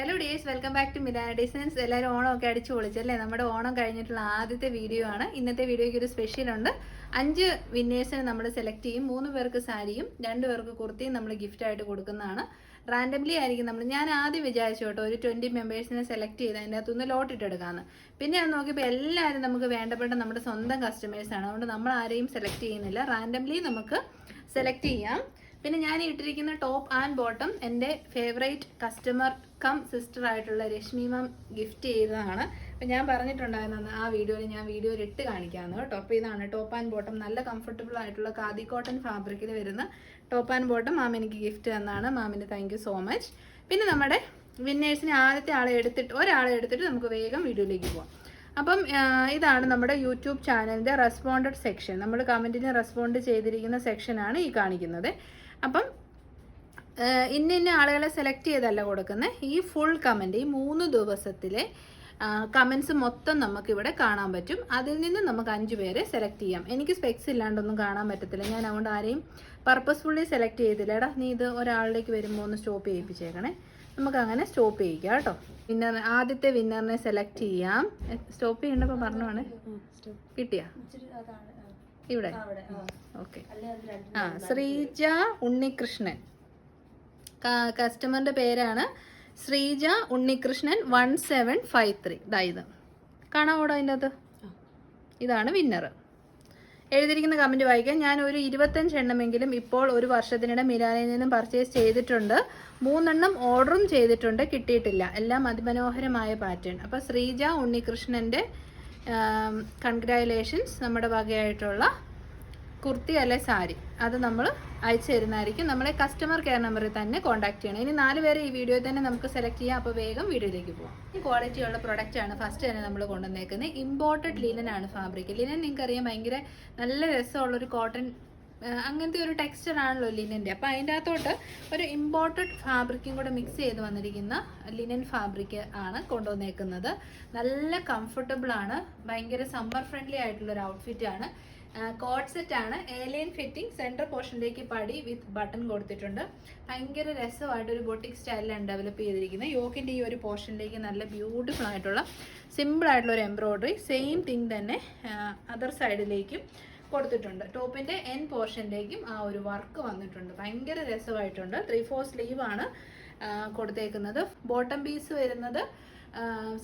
Hello dears welcome back to Milana designs എല്ലാവരും ഓണം ഒക്കെ അടിച്ചു പൊളിച്ചല്ലേ? നമ്മുടെ ഓണം കഴിഞ്ഞിട്ടുള്ള ആദ്യത്തെ വീഡിയോ ആണ്. ഇന്നത്തെ വീഡിയോയ്ക്ക് ഒരു സ്പെഷ്യൽ ഉണ്ട്. അഞ്ച് വിന്നേഴ്സിനെ നമ്മൾ സെലക്ട് ചെയ്യും. മൂന്ന് പേർക്ക് സാരിയും രണ്ട് പേർക്ക് കുർത്തിയും നമ്മൾ ഗിഫ്റ്റ് ആയിട്ട് കൊടുക്കുന്നതാണ്. റാൻഡംലി ആയിരിക്കും നമ്മൾ ഞാൻ ആദ്യം വിചാരിച്ചു കേട്ടോ ഒരു ട്വന്റി മെമ്പേഴ്സിനെ സെലക്ട് ചെയ്ത് അതിന്റെ അകത്തുനിന്ന് ലോട്ട് ഇട്ടെടുക്കാമെന്ന് പിന്നെ അത് നോക്കിയപ്പോൾ എല്ലാവരും നമുക്ക് വേണ്ടപ്പെട്ട നമ്മുടെ സ്വന്തം കസ്റ്റമേഴ്സാണ് അതുകൊണ്ട് നമ്മൾ ആരെയും സെലക്ട് ചെയ്യുന്നില്ല. റാൻഡംലി നമുക്ക് സെലക്ട് ചെയ്യാം. പിന്നെ ഞാൻ ഇട്ടിരിക്കുന്ന ടോപ്പ് ആൻഡ് ബോട്ടം എന്റെ ഫേവറേറ്റ് കസ്റ്റമർ കം സിസ്റ്റർ ആയിട്ടുള്ള രശ്മി മാം ഗിഫ്റ്റ് ചെയ്തതാണ്. അപ്പം ഞാൻ പറഞ്ഞിട്ടുണ്ടായിരുന്നു ആ വീഡിയോയിൽ ഞാൻ വീഡിയോയിൽ ഇട്ട് കാണിക്കാമെന്ന് കേട്ടോ. അപ്പോൾ ഇതാണ് ടോപ്പ് ആൻഡ് ബോട്ടം നല്ല കംഫർട്ടബിൾ ആയിട്ടുള്ള കാദി കോട്ടൺ ഫാബ്രിക്കിൽ വരുന്ന ടോപ്പ് ആൻഡ് ബോട്ടം മാം എനിക്ക് ഗിഫ്റ്റ് തന്നാണ്. മാമിന് താങ്ക് സോ മച്ച് പിന്നെ നമ്മുടെ വിന്നേഴ്സിനെ ആദ്യത്തെ ആളെ എടുത്തിട്ട് ഒരാളെ എടുത്തിട്ട് നമുക്ക് വേഗം വീഡിയോയിലേക്ക് പോകാം അപ്പം ഇതാണ് നമ്മുടെ യൂട്യൂബ് ചാനലിന്റെ റെസ്പോണ്ടഡ് സെക്ഷൻ നമ്മൾ കമന്റിന് റെസ്പോണ്ട് ചെയ്തിരിക്കുന്ന സെക്ഷനാണ് ഈ കാണിക്കുന്നത്. അപ്പം ഇന്ന ഇന്ന ആളുകളെ സെലക്ട് ചെയ്തല്ല കൊടുക്കുന്നത് ഈ ഫുൾ കമന്റ് ഈ മൂന്ന് ദിവസത്തിലെ കമൻസ് മൊത്തം നമുക്കിവിടെ കാണാൻ പറ്റും. അതിൽ നിന്ന് നമുക്ക് അഞ്ച് പേരെ സെലക്ട് ചെയ്യാം. എനിക്ക് സ്പെക്സ് ഇല്ലാണ്ടൊന്നും കാണാൻ പറ്റത്തില്ല. ഞാൻ അതുകൊണ്ട് ആരെയും പർപ്പസ്ഫുള്ളി സെലക്ട് ചെയ്തില്ല എടാ നീ ഇത് ഒരാളിലേക്ക് വരുമ്പോൾ ഒന്ന് സ്റ്റോപ്പ് ചെയ്യിപ്പിച്ചേക്കണേ. നമുക്കങ്ങനെ സ്റ്റോപ്പ് ചെയ്യിക്കാം കേട്ടോ. വിന്നർ ആദ്യത്തെ വിന്നറിനെ സെലക്ട് ചെയ്യാം. സ്റ്റോപ്പ് ചെയ്യേണ്ടപ്പോൾ പറഞ്ഞാണ്. കിട്ടിയാ? ഇവിടെ. ഓക്കെ. ആ ശ്രീജ ഉണ്ണികൃഷ്ണൻ. കസ്റ്റമറിന്റെ പേരാണ്. Sreeja Unnikrishnan one seven five three. ഇതായത് കാണാമോടോ അതിന്റെ അത് ഇതാണ് വിന്നർ എഴുതിയിരിക്കുന്ന കമന്റ് വായിക്കാം. ഞാൻ ഒരു ഇരുപത്തഞ്ച് എണ്ണമെങ്കിലും ഇപ്പോൾ ഒരു വർഷത്തിനിടെ മിലാനിൽ നിന്നും പർച്ചേസ് ചെയ്തിട്ടുണ്ട്. മൂന്നെണ്ണം ഓർഡറും ചെയ്തിട്ടുണ്ട്. കിട്ടിയിട്ടില്ല. എല്ലാം അതിമനോഹരമായ പാറ്റേൺ അപ്പോൾ ശ്രീജ ഉണ്ണികൃഷ്ണന്റെ കൺഗ്രാറ്റുലേഷൻസ് നമ്മുടെ വകയായിട്ടുള്ള കുർത്തി അല്ലെ സാരി അത് നമ്മൾ അയച്ചു തരുന്നതായിരിക്കും. നമ്മളെ കസ്റ്റമർ കെയർ നമ്പറിൽ തന്നെ കോൺടാക്ട് ചെയ്യണം. ഇനി നാല് പേരെ ഈ വീഡിയോ തന്നെ നമുക്ക് സെലക്ട് ചെയ്യാം. അപ്പോൾ വേഗം വീഡിയോയിലേക്ക് പോകാം ഈ ക്വാളിറ്റിയുള്ള പ്രൊഡക്റ്റ് ആണ് ഫസ്റ്റ് തന്നെ നമ്മൾ കൊണ്ടുവന്നേക്കുന്നത്. ഇമ്പോർട്ടഡ് ലിനൻ ആണ് ഫാബ്രിക് ലിനൻ നിങ്ങൾക്കറിയാം ഭയങ്കര നല്ല രസമുള്ളൊരു കോട്ടൺ അങ്ങനത്തെ ഒരു ടെക്സ്റ്റർ ആണല്ലോ ലിനന്റെ അപ്പോൾ അതിന്റെ അകത്തോട്ട് ഒരു ഇമ്പോർട്ടഡ് ഫാബ്രിക്കും കൂടെ മിക്സ് ചെയ്ത് വന്നിരിക്കുന്ന ലിനൻ ഫാബ്രിക് ആണ് കൊണ്ടുവന്നേക്കുന്നത്. നല്ല കംഫർട്ടബിൾ ആണ്. ഭയങ്കര സമ്മർ ഫ്രണ്ട്ലി ആയിട്ടുള്ളൊരു ഔട്ട്ഫിറ്റ് ആണ്. കോഡ് സെറ്റ് ആണ്. ഏലിയൻ ഫിറ്റിംഗ് സെന്റർ പോർഷനിലേക്ക് പടി വിത്ത് ബട്ടൺ കൊടുത്തിട്ടുണ്ട്. ഭയങ്കര രസമായിട്ട് ഒരു ബൊട്ടിക് സ്റ്റൈലിലാണ് ഡെവലപ്പ് ചെയ്തിരിക്കുന്നത്. യോക്കിന്റെ ഈ ഒരു പോർഷനിലേക്ക് നല്ല ബ്യൂട്ടിഫുൾ ആയിട്ടുള്ള സിമ്പിൾ ആയിട്ടുള്ള ഒരു എംബ്രോയ്ഡറി സെയിം തിങ് തന്നെ അതർ സൈഡിലേക്കും കൊടുത്തിട്ടുണ്ട്. ടോപ്പിന്റെ എൻ പോർഷനിലേക്കും ആ ഒരു വർക്ക് വന്നിട്ടുണ്ട്. ഭയങ്കര രസമായിട്ടുണ്ട്. ത്രീ ഫോർ സ്ലീവ് ആണ് കൊടുത്തേക്കുന്നത്. ബോട്ടം പീസ് വരുന്നത്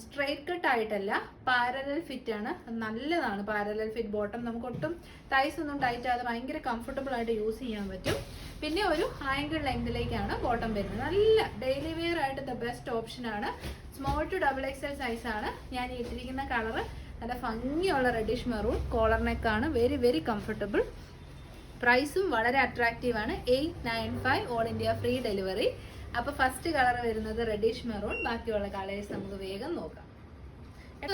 സ്ട്രൈറ്റ് കട്ട് ആയിട്ടല്ല പാരലൽ ഫിറ്റ് ആണ്. നല്ലതാണ് പാരലൽ ഫിറ്റ് ബോട്ടം നമുക്ക് ഒട്ടും ടൈസ് ഒന്നും ടൈറ്റ് ആകാതെ ഭയങ്കര കംഫർട്ടബിൾ ആയിട്ട് യൂസ് ചെയ്യാൻ പറ്റും. പിന്നെ ഒരു ആംഗിൾ ലെങ്തിലേക്കാണ് ബോട്ടം വരുന്നത്. നല്ല ഡെയിലി വെയർ ആയിട്ട് ദ ബെസ്റ്റ് ഓപ്ഷൻ ആണ്. സ്മോൾ ടു ഡബിൾ എക്സൽ ആണ്. ഞാൻ ഇട്ടിരിക്കുന്ന കളറ് നല്ല ഭംഗിയുള്ള റെഡിഷ് മെറൂൺ കോളർ നെക്കാണ് വെരി വെരി കംഫർട്ടബിൾ പ്രൈസും വളരെ അട്രാക്റ്റീവ് ആണ്. Eight nine five all India free delivery അപ്പോൾ ഫസ്റ്റ് കളർ വരുന്നത് റെഡിഷ് മെറൂൺ ബാക്കിയുള്ള കളേഴ്സ് നമുക്ക് വേഗം നോക്കാം.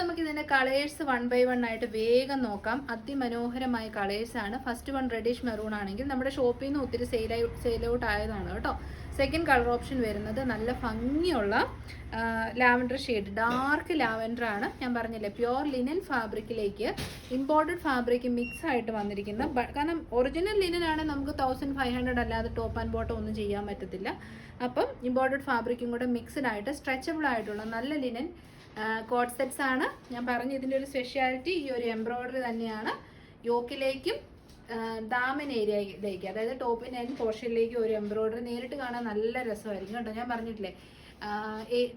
നമുക്ക് ഇതിന്റെ കളേഴ്സ് വൺ ബൈ വൺ ആയിട്ട് വേഗം നോക്കാം. അതിമനോഹരമായ കളേഴ്സ് ആണ്. ഫസ്റ്റ് വൺ റെഡിഷ് മെറൂൺ ആണെങ്കിൽ നമ്മുടെ ഷോപ്പിൽ നിന്ന് ഒത്തിരി സെയിൽ സെയിൽ ഔട്ട് ആയതാണ് കേട്ടോ. സെക്കൻഡ് കളർ ഓപ്ഷൻ വരുന്നത് നല്ല ഭംഗിയുള്ള ലാവൻഡർ ഷെയ്ഡ് ഡാർക്ക് ലാവൻഡർ ആണ്. ഞാൻ പറഞ്ഞില്ലേ പ്യുവർ ലിനൻ ഫാബ്രിക്കിലേക്ക് ഇമ്പോർട്ടഡ് ഫാബ്രിക് മിക്സ് ആയിട്ട് വന്നിരിക്കുന്ന കാരണം ഒറിജിനൽ ലിനൻ ആണ് നമുക്ക് തൗസൻഡ് ഫൈവ് ഹൺഡ്രഡ് അല്ലാതെ ടോപ്പ് ആൻഡ് ബോട്ടം ഒന്നും ചെയ്യാൻ പറ്റത്തില്ല. അപ്പം ഇമ്പോർട്ടഡ് ഫാബ്രിക്കും കൂടെ മിക്സ്ഡ് ആയിട്ട് സ്ട്രെച്ചബിൾ ആയിട്ടുള്ള നല്ല ലിനൻ കോഡ് സെറ്റ്സ് ആണ്. ഞാൻ പറഞ്ഞു ഇതിന്റെ ഒരു സ്പെഷ്യാലിറ്റി ഈ ഒരു എംബ്രോയ്ഡറി തന്നെയാണ്. യോക്കിലേക്കും ദാമൻ ഏരിയയിലേക്ക് അതായത് ടോപ്പിന്റെ ആൻഡ് പോർഷനിലേക്കും ഒരു എംബ്രോയ്ഡറി നേരിട്ട് കാണാൻ നല്ല രസമായിരിക്കും കേട്ടോ. ഞാൻ പറഞ്ഞിട്ടില്ലേ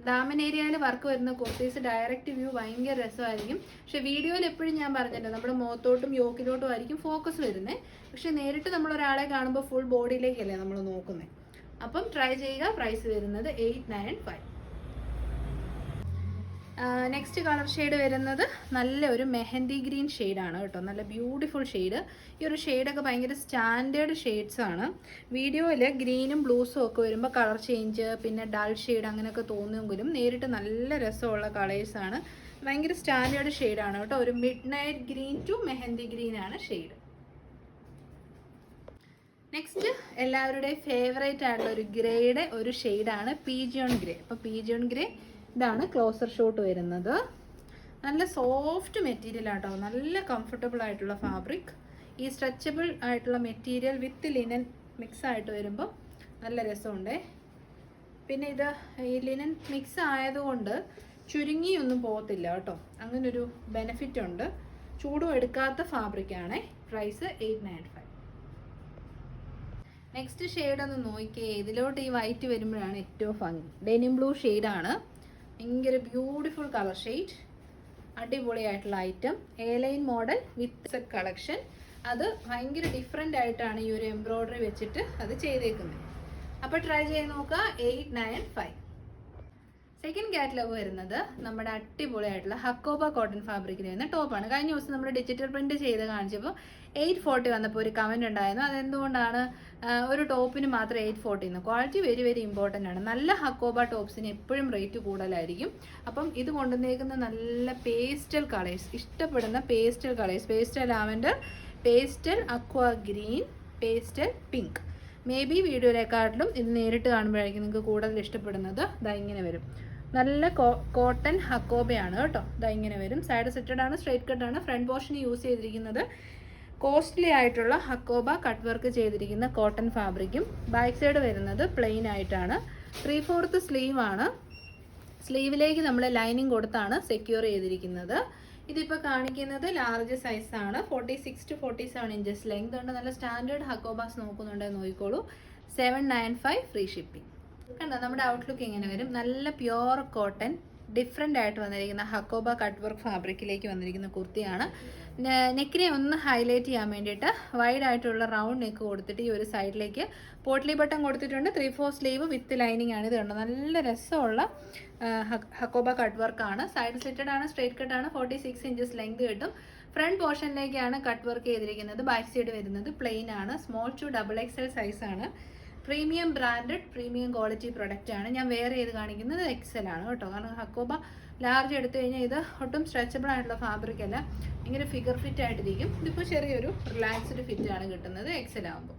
ദാമൻ ഏരിയയിൽ വർക്ക് വരുന്ന കുർത്തീസ് ഡയറക്റ്റ് വ്യൂ ഭയങ്കര രസമായിരിക്കും. പക്ഷെ വീഡിയോയിൽ എപ്പോഴും ഞാൻ പറഞ്ഞിട്ടില്ല നമ്മുടെ മുഖത്തോട്ടും യോക്കിലോട്ടും ആയിരിക്കും ഫോക്കസ് വരുന്നത് പക്ഷെ നേരിട്ട് നമ്മൾ ഒരാളെ കാണുമ്പോൾ ഫുൾ ബോഡിയിലേക്കല്ലേ നമ്മൾ നോക്കുന്നത് അപ്പം ട്രൈ ചെയ്യുക പ്രൈസ് വരുന്നത് eight nine five next colour shade വരുന്നത് നല്ല ഒരു മെഹന്തി ഗ്രീൻ ആണ് കേട്ടോ. നല്ല ബ്യൂട്ടിഫുൾ ഷെയ്ഡ് ഈ ഒരു ഷെയ്ഡൊക്കെ ഭയങ്കര സ്റ്റാൻഡേർഡ് ഷെയ്ഡ്സ് ആണ്. വീഡിയോയിൽ ഗ്രീനും ബ്ലൂസും ഒക്കെ വരുമ്പോൾ കളർ ചേഞ്ച് പിന്നെ ഡൾ ഷെയ്ഡ് അങ്ങനെയൊക്കെ തോന്നുമെങ്കിലും നേരിട്ട് നല്ല രസമുള്ള കളേഴ്സാണ് ഭയങ്കര സ്റ്റാൻഡേർഡ് ഷെയ്ഡാണ് കേട്ടോ. ഒരു midnight green to mehndi green ആണ് ഷെയ്ഡ് നെക്സ്റ്റ് എല്ലാവരുടെയും ഫേവറേറ്റ് ആയിട്ടുള്ള ഒരു ഗ്രേയുടെ ഒരു ഷെയ്ഡാണ് പീജിയോൺ ഗ്രേ അപ്പോൾ പീജിയോൺ ഗ്രേ ഇതാണ് ക്ലോസർ ഷോട്ട് വരുന്നത്. നല്ല സോഫ്റ്റ് മെറ്റീരിയൽ ആട്ടോ. നല്ല കംഫർട്ടബിൾ ആയിട്ടുള്ള ഫാബ്രിക് ഈ സ്ട്രെച്ചബിൾ ആയിട്ടുള്ള മെറ്റീരിയൽ വിത്ത് ലിനൻ മിക്സ് ആയിട്ട് വരുമ്പോൾ നല്ല രസമുണ്ടേ. പിന്നെ ഇത് ഈ ലിനൻ മിക്സ് ആയതുകൊണ്ട് ചുരുങ്ങിയൊന്നും പോകത്തില്ല കേട്ടോ. അങ്ങനൊരു ബെനിഫിറ്റ് ഉണ്ട്. ചൂടും എടുക്കാത്ത ഫാബ്രിക്കാണ് price eight nine five next shade ഒന്ന് നോക്കിയേ. ഇതിലോട്ട് ഈ വൈറ്റ് വരുമ്പോഴാണ് ഏറ്റവും ഭംഗി. ഡെനിം ബ്ലൂ ഷെയ്ഡാണ് ഭയങ്കര ബ്യൂട്ടിഫുൾ കളർ ഷെയ്ഡ് അടിപൊളിയായിട്ടുള്ള item A line model with collection അത് ഭയങ്കര ഡിഫറെന്റ് ആയിട്ടാണ് ഈ ഒരു എംബ്രോയ്ഡറി വെച്ചിട്ട് അത് ചെയ്തേക്കുന്നത് അപ്പോൾ ട്രൈ ചെയ്ത് നോക്കുക eight nine five second catalogue വരുന്നത് നമ്മുടെ അടിപൊളിയായിട്ടുള്ള ഹക്കോബ കോട്ടൺ ഫാബ്രിക്കിൽ വരുന്ന ടോപ്പാണ് കഴിഞ്ഞ ദിവസം നമ്മൾ ഡിജിറ്റൽ പ്രിന്റ് ചെയ്ത് കാണിച്ചപ്പോൾ എയ്റ്റ് ഫോർട്ടി വന്നപ്പോൾ ഒരു കമന്റ് ഉണ്ടായിരുന്നു. അതെന്തുകൊണ്ടാണ് ഒരു ടോപ്പിന് മാത്രം എയ്റ്റ് ഫോർട്ടി എന്ന് ക്വാളിറ്റി വെരി വെരി ഇമ്പോർട്ടന്റ് ആണ്. നല്ല ഹക്കോബ ടോപ്സിന് എപ്പോഴും റേറ്റ് കൂടുതലായിരിക്കും. അപ്പം ഇത് കൊണ്ടുവന്നേക്കുന്ന നല്ല പേസ്റ്റൽ കളേഴ്സ് ഇഷ്ടപ്പെടുന്ന pastel colours pastel lavender pastel aqua green pastel pink maybe വീഡിയോയിലേക്കാട്ടിലും ഇത് നേരിട്ട് കാണുമ്പോഴായിരിക്കും നിങ്ങൾക്ക് കൂടുതൽ ഇഷ്ടപ്പെടുന്നത്. ഇതാ ഇങ്ങനെ വരും. നല്ല കോട്ടൺ ഹക്കോബയാണ് കേട്ടോ. ഇതാ ഇങ്ങനെ വരും. സൈഡ് സെറ്റഡ് ആണ് സ്ട്രൈറ്റ് കട്ട് ആണ്. ഫ്രണ്ട് പോർഷൻ യൂസ് ചെയ്തിരിക്കുന്നത് കോസ്റ്റ്ലി ആയിട്ടുള്ള ഹക്കോബ കട്ട് വർക്ക് ചെയ്തിരിക്കുന്ന കോട്ടൺ ഫാബ്രിക്കും ബാക്ക് സൈഡ് വരുന്നത് പ്ലെയിൻ ആയിട്ടാണ്. ത്രീ ഫോർത്ത് സ്ലീവാണ് സ്ലീവിലേക്ക് നമ്മൾ ലൈനിങ് കൊടുത്താണ് സെക്യൂർ ചെയ്തിരിക്കുന്നത്. ഇതിപ്പോൾ കാണിക്കുന്നത് ലാർജ് സൈസാണ് forty six to forty seven inches length ഉണ്ട്. നല്ല സ്റ്റാൻഡേർഡ് ഹക്കോബാസ് നോക്കുന്നുണ്ടെന്ന് നോക്കിക്കോളൂ. Seven nine five free shipping കണ്ടോ? നമ്മുടെ ഔട്ട്ലുക്ക് ഇങ്ങനെ വരും. നല്ല പ്യുവർ കോട്ടൺ ഡിഫറെന്റ് ആയിട്ട് വന്നിരിക്കുന്ന ഹക്കോബ കട്ട് വർക്ക് ഫാബ്രിക്കിലേക്ക് വന്നിരിക്കുന്ന കുർത്തിയാണ്. നെക്കിനെ ഒന്ന് ഹൈലൈറ്റ് ചെയ്യാൻ വേണ്ടിയിട്ട് വൈഡ് ആയിട്ടുള്ള റൗണ്ട് നെക്ക് കൊടുത്തിട്ട് ഈ ഒരു സൈഡിലേക്ക് പോട്ട്ലി ബട്ടൺ കൊടുത്തിട്ടുണ്ട്. Three four sleeve with lining ആണ് ഇത് നല്ല രസമുള്ള ഹക്കോബ കട്ട് വർക്കാണ് സൈഡ് സ്ലിറ്റഡ് ആണ് സ്ട്രേറ്റ് കട്ട് ആണ്. ഫോർട്ടി സിക്സ് ഇഞ്ചസ് ലെങ്ത് കിട്ടും. ഫ്രണ്ട് പോർഷനിലേക്കാണ് കട്ട് വർക്ക് ചെയ്തിരിക്കുന്നത്. ബാക്ക് സൈഡ് വരുന്നത് പ്ലെയിൻ ആണ്. Small to double XL size ആണ്. Premium branded premium quality product ആണ്. ഞാൻ വേറെ ചെയ്ത് കാണിക്കുന്നത്? എക്സൽ ആണ് കേട്ടോ. കാരണം ഹക്കോബ ലാർജ് എടുത്തു കഴിഞ്ഞാൽ ഇത് ഒട്ടും സ്ട്രെച്ചബിൾ ആയിട്ടുള്ള ഫാബ്രിക് അല്ല. ഇങ്ങനെ ഫിഗർ ഫിറ്റ് ആയിട്ടിരിക്കും. ഇതിപ്പോൾ ചെറിയൊരു റിലാക്സ്ഡ് ഫിറ്റ് ആണ് കിട്ടുന്നത് എക്സൽ ആകുമ്പോൾ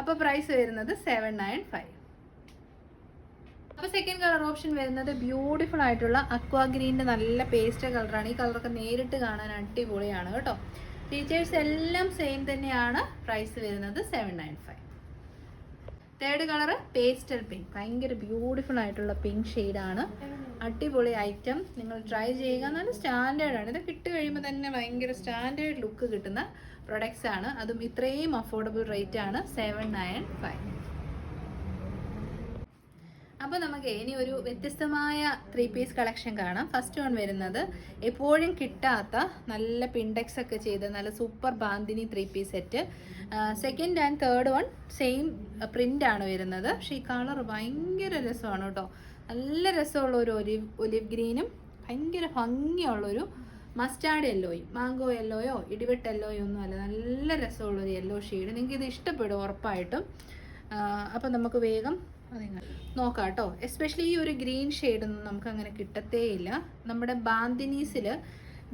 അപ്പോൾ പ്രൈസ് വരുന്നത് സെവൻ നയൻ ഫൈവ് അപ്പോൾ സെക്കൻഡ് കളർ ഓപ്ഷൻ വരുന്നത് ബ്യൂട്ടിഫുൾ ആയിട്ടുള്ള അക്വാ ഗ്രീനിന്റെ നല്ല പേസ്റ്റ് കളറാണ് ഈ കളറൊക്കെ നേരിട്ട് കാണാൻ അടിപൊളിയാണ് കേട്ടോ. ഫീച്ചേഴ്സ് എല്ലാം സെയിം തന്നെയാണ്. പ്രൈസ് വരുന്നത് seven nine five third colour pastel pink ഭയങ്കര ബ്യൂട്ടിഫുൾ ആയിട്ടുള്ള പിങ്ക് ഷെയ്ഡാണ് അടിപൊളി ഐറ്റം നിങ്ങൾ ട്രൈ ചെയ്യുക. നല്ല ആണ്. ഇത് കിട്ടി കഴിയുമ്പോൾ തന്നെ ഭയങ്കര സ്റ്റാൻഡേർഡ് ലുക്ക് കിട്ടുന്ന പ്രൊഡക്ട്സ് ആണ്. അതും ഇത്രയും അഫോർഡബിൾ റേറ്റ് ആണ്. സെവൻ നയൻ ഫൈവ് അപ്പോൾ നമുക്ക് ഇനി ഒരു വ്യത്യസ്തമായ ത്രീ പീസ് കളക്ഷൻ കാണാം. ഫസ്റ്റ് വൺ വരുന്നത് എപ്പോഴും കിട്ടാത്ത നല്ല പിൻഡെക്സ് ഒക്കെ ചെയ്ത നല്ല super bandhani three piece set second and third one same ആണ് വരുന്നത്. പക്ഷേ ഈ കളർ ഭയങ്കര രസമാണ് കേട്ടോ. നല്ല രസമുള്ള ഒരു ഒലിവ് ഒലിവ് ഗ്രീനും ഭയങ്കര ഭംഗിയുള്ളൊരു മസ്റ്റാർഡ് യെല്ലോയും മാംഗോ യെല്ലോയോ ഇടിവെട്ട് യെല്ലോയോ ഒന്നും അല്ല നല്ല രസമുള്ളൊരു യെല്ലോ ഷെയ്ഡ് നിങ്ങൾക്ക് ഇത് ഇഷ്ടപ്പെടും ഉറപ്പായിട്ടും. അപ്പം നമുക്ക് വേഗം നോക്കാം കേട്ടോ എസ്പെഷ്യലി ഈ ഒരു ഗ്രീൻ ഷെയ്ഡൊന്നും നമുക്ക് അങ്ങനെ കിട്ടത്തേ ഇല്ല നമ്മുടെ ബാന്തിനീസിൽ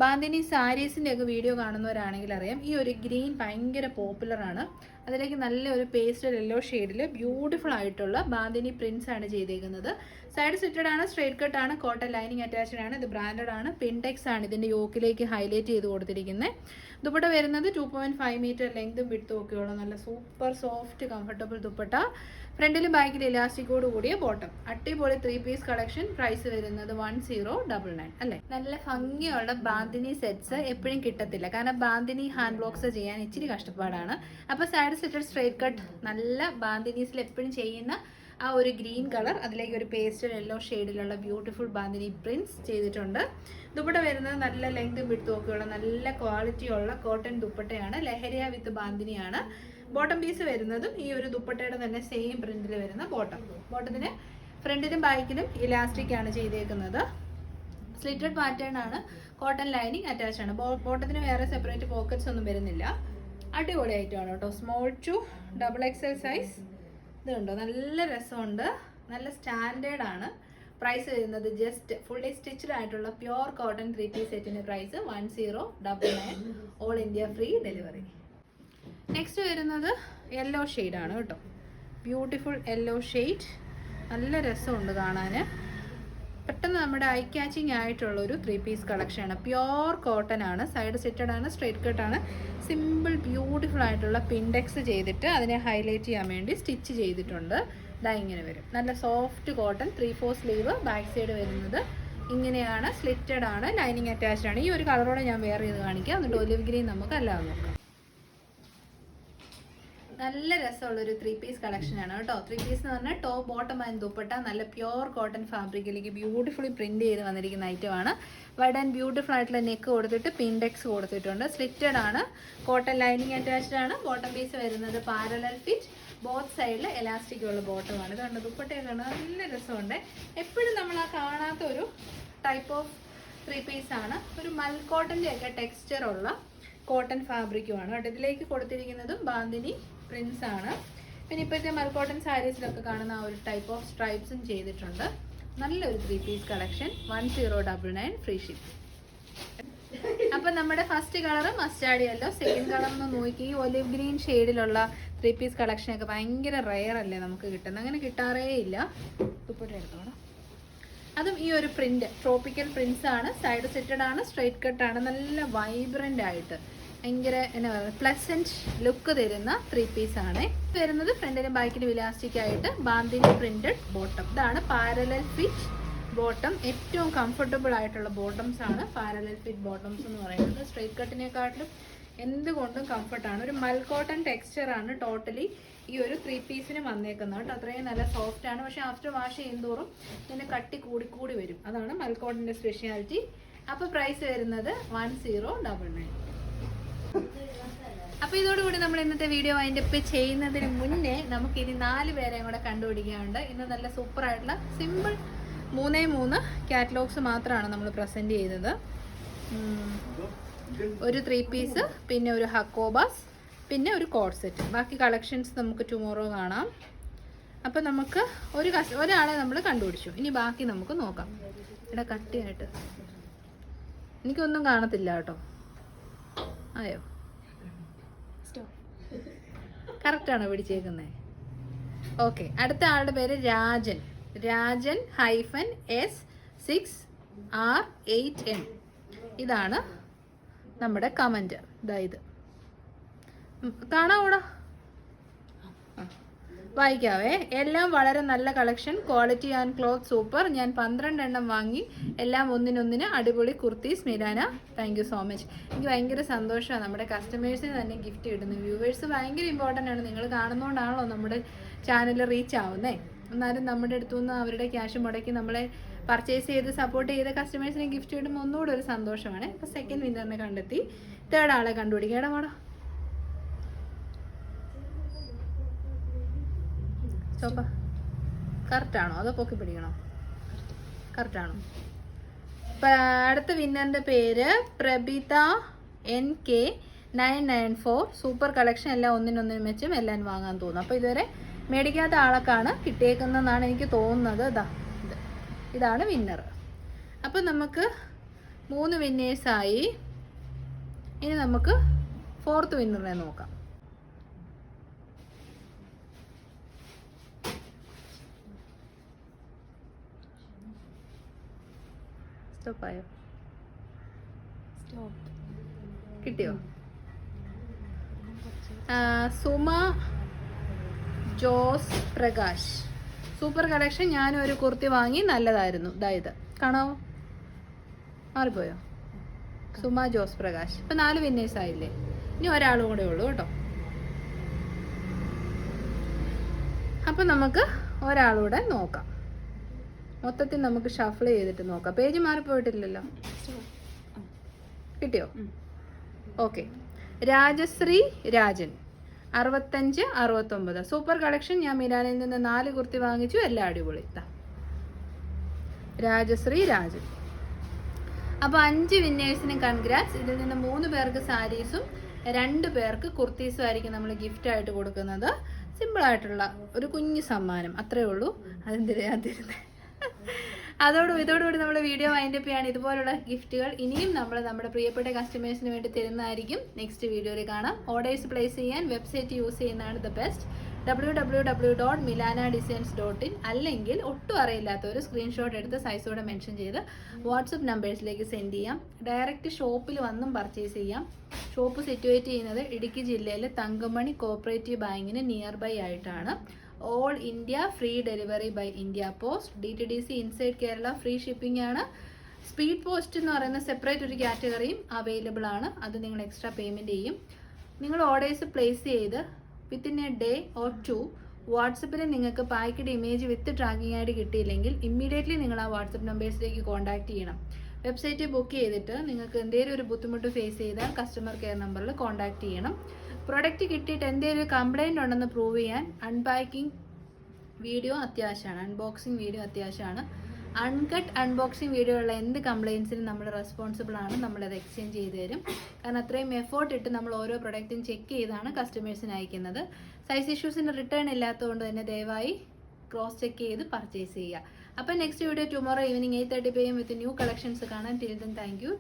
ബാന്തിനി സാരീസിന്റെ ഒക്കെ വീഡിയോ കാണുന്നവരാണെങ്കിൽ അറിയാം ഈ ഒരു ഗ്രീൻ ഭയങ്കര പോപ്പുലറാണ് അതിലേക്ക് നല്ല ഒരു പേസ്റ്റൽ യെല്ലോ ഷെയ്ഡിൽ ബ്യൂട്ടിഫുൾ ആയിട്ടുള്ള ബാന്തിനി പ്രിൻസ് ആണ് ചെയ്തേക്കുന്നത്. സൈഡ് സെറ്റഡ് ആണ് സ്ട്രേറ്റ് കട്ട് ആണ് കോട്ടൺ ലൈനിങ് അറ്റാച്ച്ഡ് ആണ് ഇത് ബ്രാൻഡഡ് ആണ്. പിൻടെക്സ് ആണ് ഇതിന്റെ യോക്കിലേക്ക് ഹൈലൈറ്റ് ചെയ്ത് കൊടുത്തിരിക്കുന്നത് ദുപ്പട്ട വരുന്നത് ടു പോയിന്റ് ഫൈവ് മീറ്റർ ലെങ്തും വിടുത്തും ഒക്കെയുള്ള നല്ല സൂപ്പർ സോഫ്റ്റ് കംഫർട്ടബിൾ ദുപ്പട്ട. ഫ്രണ്ടിലും ബാക്കിൽ ഇലാസ്റ്റിക്കോട് കൂടിയ ബോട്ടം അടിപൊളി ത്രീ പീസ് കളക്ഷൻ പ്രൈസ് വരുന്നത് വൺ സീറോ ഡബിൾ നയൻ അല്ലേ? നല്ല ഭംഗിയുള്ള ബാന്തിനി സെറ്റ്സ് എപ്പോഴും കിട്ടത്തില്ല. കാരണം ബാന്തിനി ഹാൻഡ് ബ്ലോക്സ് ചെയ്യാൻ ഇച്ചിരി കഷ്ടപ്പാടാണ്. അപ്പോൾ സൈഡ് സെറ്റഡ് സ്ട്രേറ്റ് കട്ട് നല്ല ബാന്തിനീസിൽ എപ്പോഴും ചെയ്യുന്ന ആ ഒരു ഗ്രീൻ കളർ അതിലേക്ക് ഒരു പേസ്റ്റൽ യെല്ലോ ഷെയ്ഡിലുള്ള ബ്യൂട്ടിഫുൾ ബാന്തിനി പ്രിന്റ്സ് ചെയ്തിട്ടുണ്ട്. ദുപ്പട്ട വരുന്നത് നല്ല ലെങ്ത് വിടുത്തും ഒക്കെയുള്ള നല്ല ക്വാളിറ്റിയുള്ള കോട്ടൺ ദുപ്പട്ടയാണ്. ലഹരിയ വിത്ത് ബാന്തിനിയാണ്. ബോട്ടം പീസ് വരുന്നതും ഈ ഒരു ദുപ്പട്ടയുടെ തന്നെ സെയിം പ്രിന്റിൽ വരുന്ന ബോട്ടം ബോട്ടത്തിന് ഫ്രണ്ടിലും ബാക്കിലും ഇലാസ്റ്റിക് ആണ് ചെയ്തേക്കുന്നത്. സ്ലിറ്റഡ് പാറ്റേൺ ആണ് കോട്ടൺ ലൈനിങ് അറ്റാച്ച് ആണ്. ബോട്ടത്തിന് വേറെ സെപ്പറേറ്റ് പോക്കറ്റ്സ് ഒന്നും വരുന്നില്ല. അടിപൊളി ഐറ്റമാണ് കേട്ടോ small to double XL size ഇതുണ്ടോ? നല്ല രസമുണ്ട്. നല്ല സ്റ്റാൻഡേർഡ് ആണ്. പ്രൈസ് വരുന്നത് ജസ്റ്റ് ഫുള്ളി സ്റ്റിച്ചഡ് ആയിട്ടുള്ള പ്യുവർ കോട്ടൺ ത്രീ പീസ് സെറ്റിന്റെ price one zero double nine all India free delivery next വരുന്നത് യെല്ലോ ആണ് കേട്ടോ. ബ്യൂട്ടിഫുൾ യെല്ലോ ഷെയ്ഡ് നല്ല രസമുണ്ട് കാണാൻ പെട്ടെന്ന് നമ്മുടെ ഐ ക്യാച്ചിങ് ആയിട്ടുള്ള ഒരു ത്രീ പീസ് കളക്ഷനാണ് പ്യോർ കോട്ടൺ ആണ് സൈഡ് സെറ്റഡ് ആണ് സ്ട്രൈറ്റ് കട്ട് ആണ്. സിമ്പിൾ ബ്യൂട്ടിഫുൾ ആയിട്ടുള്ള പിൻഡെക്സ് ചെയ്തിട്ട് അതിനെ ഹൈലൈറ്റ് ചെയ്യാൻ വേണ്ടി സ്റ്റിച്ച് ചെയ്തിട്ടുണ്ട്. ഇതാ ഇങ്ങനെ വരും. നല്ല soft cotton three four sleeve back side വരുന്നത് ഇങ്ങനെയാണ്. സ്ലിറ്റഡ് ആണ് ലൈനിങ് അറ്റാച്ച്ഡ് ആണ്. ഈ ഒരു കളറോടെ ഞാൻ വേറെ ഇത് കാണിക്കാം. എന്നിട്ട് ഒലിവ് ഗ്രീൻ നമുക്ക് അല്ലാതെ നോക്കാം. നല്ല രസമുള്ള ഒരു ത്രീ പീസ് കളക്ഷൻ ആണ് കേട്ടോ. ത്രീ പീസ് എന്ന് പറഞ്ഞാൽ ടോപ്പ് ബോട്ടം ആൻഡ് ദുപ്പട്ട നല്ല പ്യുവർ കോട്ടൺ ഫാബ്രിക്കിലേക്ക് ബ്യൂട്ടിഫുള്ളി പ്രിന്റ് ചെയ്ത് വന്നിരിക്കുന്ന ഐറ്റം ആണ്. വൈഡ് ആൻഡ് ബ്യൂട്ടിഫുൾ ആയിട്ടുള്ള നെക്ക് കൊടുത്തിട്ട് പിൻഡെക്സ് കൊടുത്തിട്ടുണ്ട്. സ്ലിറ്റഡ് ആണ് കോട്ടൺ ലൈനിങ് അറ്റാച്ച്ഡ് ആണ്. ബോട്ടം പീസ് വരുന്നത് പാരലൽ ഫിറ്റ് ബോത്ത് സൈഡിൽ എലാസ്റ്റിക് ഉള്ള ബോട്ടമാണ് ഇതുകൊണ്ട് ദുപ്പട്ടയൊക്കെ നല്ല രസമുണ്ട്. എപ്പോഴും നമ്മൾ ആ കാണാത്ത ഒരു ടൈപ്പ് ഓഫ് ത്രീ പീസ് ആണ്. ഒരു മൽക്കോട്ടന്റെ ഒക്കെ ടെക്സ്ചർ ഉള്ള കോട്ടൺ ഫാബ്രിക്കുമാണ് കേട്ടോ. ഇതിലേക്ക് കൊടുത്തിരിക്കുന്നതും ബാന്തിനി പ്രിൻസ് ആണ്. പിന്നെ ഇപ്പോഴത്തെ മൽക്കോട്ടൺ സാരീസിലൊക്കെ കാണുന്ന ആ ഒരു ടൈപ്പ് ഓഫ് സ്ട്രൈപ്സും ചെയ്തിട്ടുണ്ട്. നല്ലൊരു three piece collection one zero double nine free ship അപ്പൊ നമ്മുടെ first colour mustard yellow second colour ഒന്ന് നോക്കി ഒലിവ് ഗ്രീൻ ഷെയ്ഡിലുള്ള ത്രീ പീസ് കളക്ഷൻ ഒക്കെ ഭയങ്കര റെയർ അല്ലേ നമുക്ക് കിട്ടുന്നത് അങ്ങനെ കിട്ടാറേ ഇല്ല. ദുപ്പട്ട എടുത്തോളാം. അതും ഈ ഒരു പ്രിന്റ് ട്രോപ്പിക്കൽ പ്രിന്റ്സ് ആണ്. സൈഡ് സെറ്റഡ് ആണ് സ്ട്രൈറ്റ് കട്ട് ആണ്. നല്ല വൈബ്രന്റ് ആയിട്ട് ഭയങ്കര എന്നാ പറയുക പ്ലസന്റ് ലുക്ക് തരുന്ന ത്രീ പീസ് ആണ്. വരുന്നത് ഫ്രണ്ടിലും ബാക്കിലും ഇലാസ്റ്റിക് ആയിട്ട് ബാന്തിനി പ്രിന്റഡ് ബോട്ടം ഇതാണ് പാരലൽ ഫിറ്റ് ബോട്ടം ഏറ്റവും കംഫർട്ടബിൾ ആയിട്ടുള്ള ബോട്ടംസ് ആണ് പാരലൽ ഫിറ്റ് ബോട്ടംസ് എന്ന് പറയുന്നത്. സ്ട്രെയിറ്റ് കട്ടിനെക്കാട്ടിലും എന്തുകൊണ്ടും കംഫർട്ടാണ് ഒരു മൽക്കോട്ടൺ ടെക്സ്ചർ ആണ് ടോട്ടലി ഈ ഒരു ത്രീ പീസിന് വന്നേക്കുന്നത് കേട്ടോ. അത്രയും നല്ല സോഫ്റ്റ് ആണ്. പക്ഷെ ആഫ്റ്റർ വാഷ് ചെയ്യുന്നതോറും ഇങ്ങനെ കട്ടി കൂടിക്കൂടി കൂടി വരും. അതാണ് മൽക്കോട്ടന്റെ സ്പെഷ്യാലിറ്റി അപ്പോൾ പ്രൈസ് വരുന്നത് വൺ സീറോ ഡബിൾ നയൻ അപ്പോൾ ഇതോടുകൂടി നമ്മൾ ഇന്നത്തെ വീഡിയോ അതിന്റെ ചെയ്യുന്നതിന് മുന്നേ നമുക്ക് ഇനി നാല് പേരെയും കൂടെ കണ്ടുപിടിക്കാനുണ്ട്. ഇന്ന് നല്ല സൂപ്പർ ആയിട്ടുള്ള സിമ്പിൾ മൂന്നേ മൂന്ന് കാറ്റലോഗ്സ് മാത്രമാണ് നമ്മൾ പ്രസന്റ് ചെയ്തത് ഒരു ത്രീ പീസ് പിന്നെ ഒരു ഹക്കോബാസ് പിന്നെ ഒരു കോഡ് സെറ്റ് ബാക്കി കളക്ഷൻസ് നമുക്ക് ടുമോറോ കാണാം. അപ്പം നമുക്ക് ഒരു കസ് ഒരാളെ നമ്മൾ കണ്ടുപിടിച്ചു. ഇനി ബാക്കി നമുക്ക് നോക്കാം. ഇവിടെ കട്ടിയായിട്ട്. എനിക്കൊന്നും കാണത്തില്ല കേട്ടോ. ആയോ? കറക്റ്റാണോ പിടിച്ചേക്കുന്നത് ഓക്കെ അടുത്ത ആളുടെ പേര് Rajan. Rajan hyphen S six R eight N. ഇതാണ് നമ്മുടെ കമന്റ്. ഇതായത് കാണാവൂടാ. വായിക്കാവേ. എല്ലാം വളരെ നല്ല collection quality and cloth super. ഞാൻ പന്ത്രണ്ട് എണ്ണം വാങ്ങി. എല്ലാം ഒന്നിനൊന്നിന് അടിപൊളി kurtis Mirana. Thank you so much എനിക്ക് ഭയങ്കര സന്തോഷമാണ്. നമ്മുടെ കസ്റ്റമേഴ്സിന് തന്നെ ഗിഫ്റ്റ് കിട്ടുന്നത്. വ്യൂവേഴ്സ് ഭയങ്കര ഇമ്പോർട്ടന്റ് ആണ്. നിങ്ങൾ കാണുന്നതുകൊണ്ടാണല്ലോ നമ്മുടെ ചാനൽ റീച്ച് ആവുന്നേ. എന്നാലും നമ്മുടെ അടുത്തു നിന്ന് അവരുടെ ക്യാഷ് മുടക്കി നമ്മളെ പർച്ചേസ് ചെയ്ത് സപ്പോർട്ട് ചെയ്ത കസ്റ്റമേഴ്സിന് ഗിഫ്റ്റ് കിട്ടുമ്പോൾ ഒന്നുകൂടെ ഒരു സന്തോഷമാണ്. അപ്പോൾ സെക്കൻഡ് വിന്നറിനെ കണ്ടെത്തി. തേർഡ് ആളെ കണ്ടുപിടിക്കുക എടാ കറക്റ്റാണോ അതോ പൊക്കി പിടിക്കണോ? കറക്റ്റാണോ അടുത്ത വിന്നറിന്റെ പേര് Prabitha N K nine nine four super collection എല്ലാം ഒന്നിനൊന്നിനും വെച്ചും എല്ലാം വാങ്ങാൻ തോന്നും അപ്പോൾ ഇതുവരെ മേടിക്കാത്ത ആളൊക്കെയാണ് കിട്ടിയേക്കുന്നതെന്നാണ് എനിക്ക് തോന്നുന്നത്. ഇതാ ഇത്. ഇതാണ് വിന്നർ അപ്പം നമുക്ക് മൂന്ന് വിന്നേഴ്സായി ഇനി നമുക്ക് ഫോർത്ത് വിന്നറിനെ നോക്കാം. സ്റ്റോപ്പായോ? കിട്ടിയോ? ആ, സുമ ജോസ് പ്രകാശ്. Super collection. ഞാനൊരു ഒരു കുർത്തി വാങ്ങി നല്ലതായിരുന്നു. ഇതായത് കാണോ കാണാവോ? മാറിപ്പോയോ? സുമ ജോസ് പ്രകാശ്. ഇപ്പൊ നാല് വിന്നേഴ്സ് ആയില്ലേ? ഇനി ഒരാളും കൂടെ ഉള്ളൂ കേട്ടോ. അപ്പൊ നമുക്ക് ഒരാളൂടെ നോക്കാം. മൊത്തത്തിൽ നമുക്ക് ഷഫിൾ ചെയ്തിട്ട് നോക്കാം. പേജ് മാറിപ്പോയിട്ടില്ലല്ലോ. കിട്ടിയോ? ഓക്കെ രാജശ്രീ രാജൻ. അറുപത്തഞ്ച് അറുപത്തൊമ്പത്. സൂപ്പർ കളക്ഷൻ ഞാൻ മിരാനിൽ നിന്ന് നാല് കുർത്തി വാങ്ങിച്ചു. എല്ലാം അടിപൊളി. ഇതാ രാജശ്രീ രാജൻ. അപ്പോൾ അഞ്ച് വിന്നേഴ്സിന് കൺഗ്രാറ്റ്സ് ഇതിൽ നിന്ന് മൂന്ന് പേർക്ക് സാരീസും രണ്ട് പേർക്ക് കുർത്തീസും ആയിരിക്കും നമ്മൾ ഗിഫ്റ്റ് ആയിട്ട് കൊടുക്കുന്നത്. സിമ്പിൾ ആയിട്ടുള്ള ഒരു കുഞ്ഞു സമ്മാനം. അത്രേ ഉള്ളൂ. അതെന്തിനാ തരുന്നത് അതോടും ഇതോടുകൂടി നമ്മൾ വീഡിയോ വൈൻഡ് അപ്പ് ചെയ്യാണ്. ഇതുപോലുള്ള ഗിഫ്റ്റുകൾ ഇനിയും നമ്മൾ നമ്മുടെ പ്രിയപ്പെട്ട കസ്റ്റമേഴ്സിന് വേണ്ടി തരുന്നതായിരിക്കും. നെക്സ്റ്റ് വീഡിയോയിൽ കാണാം. ഓർഡേഴ്സ് പ്ലേസ് ചെയ്യാൻ വെബ്സൈറ്റ് യൂസ് ചെയ്യുന്നതാണ് the best W W W dot Milana designs dot in അല്ലെങ്കിൽ ഒട്ടും അറിയില്ലാത്ത ഒരു സ്ക്രീൻഷോട്ട് എടുത്ത് സൈസോടെ മെൻഷൻ ചെയ്ത് വാട്സപ്പ് നമ്പേഴ്സിലേക്ക് സെൻഡ് ചെയ്യാം. ഡയറക്റ്റ് ഷോപ്പിൽ വന്നും പർച്ചേസ് ചെയ്യാം. ഷോപ്പ് സിറ്റുവേറ്റ് ചെയ്യുന്നത് ഇടുക്കി ജില്ലയിലെ തങ്കമണി കോപ്പറേറ്റീവ് ബാങ്കിന് നിയർ ബൈ ആയിട്ടാണ്. All India free delivery by India post. D T D C inside Kerala free shipping ആണ്. സ്പീഡ് പോസ്റ്റ് എന്ന് പറയുന്ന സെപ്പറേറ്റ് ഒരു കാറ്റഗറിയും അവൈലബിൾ ആണ്. അത് നിങ്ങൾ എക്സ്ട്രാ പേയ്മെന്റ് ചെയ്യും. നിങ്ങൾ ഓർഡേഴ്സ് പ്ലേസ് ചെയ്ത് within a day or two വാട്സപ്പിൽ നിങ്ങൾക്ക് പാക്കഡ് ഇമേജ് വിത്ത് ട്രാക്കിംഗ് ആയിട്ട് കിട്ടിയില്ലെങ്കിൽ ഇമ്മീഡിയറ്റ്ലി നിങ്ങൾ ആ വാട്സപ്പ് നമ്പേഴ്സിലേക്ക് കോൺടാക്ട് ചെയ്യണം. വെബ്സൈറ്റ് ബുക്ക് ചെയ്തിട്ട് നിങ്ങൾക്ക് എന്തെങ്കിലും ഒരു ബുദ്ധിമുട്ട് ഫേസ് ചെയ്താൽ കസ്റ്റമർ കെയർ നമ്പറിൽ കോൺടാക്ട് ചെയ്യണം. പ്രൊഡക്റ്റ് കിട്ടിയിട്ട് എന്തെങ്കിലും കംപ്ലൈന്റ് ഉണ്ടെന്ന് പ്രൂവ് ചെയ്യാൻ അൺപാക്കിംഗ് വീഡിയോ അത്യാവശ്യമാണ്. അൺബോക്സിംഗ് വീഡിയോ അത്യാവശ്യമാണ്. അൺകട്ട് അൺബോക്സിംഗ് വീഡിയോ ഉള്ള എന്ത് കംപ്ലയിൻസിനും നമ്മൾ റെസ്പോൺസിബിൾ ആണ്. നമ്മളത് എക്സ്ചേഞ്ച് ചെയ്ത് തരും. കാരണം അത്രയും എഫേർട്ട് ഇട്ട് നമ്മൾ ഓരോ പ്രൊഡക്റ്റും ചെക്ക് ചെയ്താണ് കസ്റ്റമേഴ്സിന് അയക്കുന്നത്. സൈസ് ഇഷ്യൂസിന് റിട്ടേൺ ഇല്ലാത്തതുകൊണ്ട് തന്നെ ദയവായി ക്രോസ് ചെക്ക് ചെയ്ത് പർച്ചേസ് ചെയ്യുക. അപ്പോൾ next video tomorrow evening eight thirty P M with new collections കാണാൻ. Till thank you